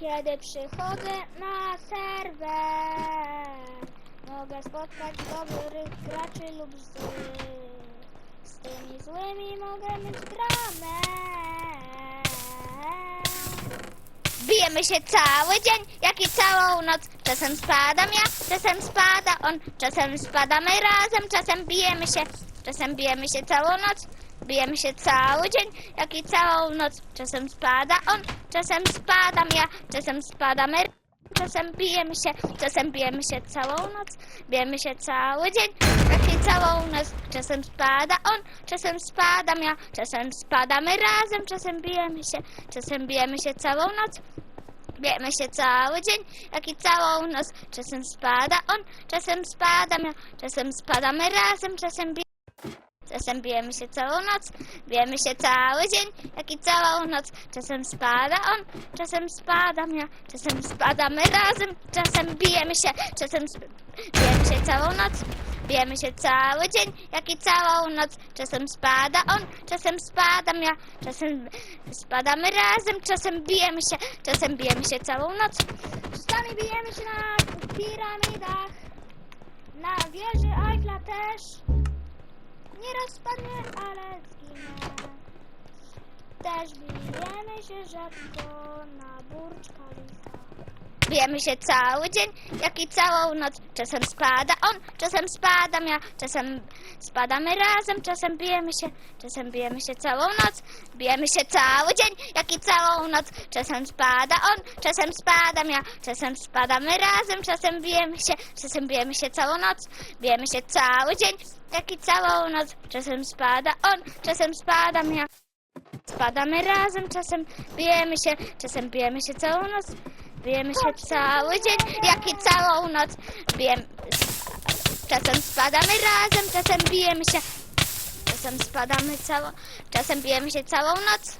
Kiedy przychodzę na serwer, mogę spotkać dobrych graczy lub złych. Z tymi złymi mogę mieć dramę. Bijemy się cały dzień, jak i całą noc. Czasem spadam ja, czasem spada on, czasem spadamy razem, czasem bijemy się, czasem bijemy się całą noc. Bijemy się cały dzień, jak i całą noc. Czasem spada on, czasem spadam ja, czasem spadamy Czasem bijemy się, czasem bijemy się całą noc, bijemy się cały dzień, jak i całą noc. Czasem spada on, czasem spadam ja, czasem spadamy razem, czasem bijemy się, czasem bijemy się całą noc. Bijemy się cały dzień, jak i całą noc. Czasem spada on, czasem spadam ja, czasem spadamy razem, czasem bijemy Czasem bijemy się całą noc, bijemy się cały dzień, jak i całą noc. Czasem spada on, czasem spadam ja, czasem spadamy razem, czasem bijemy się, czasem bijemy się całą noc, bijemy się cały dzień, jak i całą noc. Czasem spada on, czasem spadam ja, czasem spadamy razem, czasem bijemy się, czasem bijemy się całą noc. Czasami bijemy się na piramidach, na wieży Eiffla też. Nie rozpadnie, ale zginę. Też bijemy się rzadko na Burcz. Bijemy się cały dzień, jak i całą noc. Czasem spada on, czasem spadam ja, czasem spadamy razem, czasem bijemy się, czasem bijemy się całą noc. Bijemy się cały dzień, jak i całą noc. Czasem spada on, czasem spadam ja, czasem spadamy razem, czasem bijemy się, czasem bijemy się całą noc. Bijemy się cały dzień, jak i całą noc. Czasem spada on, czasem spadam ja. Spadamy razem, czasem bijemy się, czasem bijemy się całą noc. Bijemy się cały dzień, jak i całą noc. Bijemy, czasem spadamy razem, czasem bijemy się. Czasem spadamy całą, czasem bijemy się całą noc.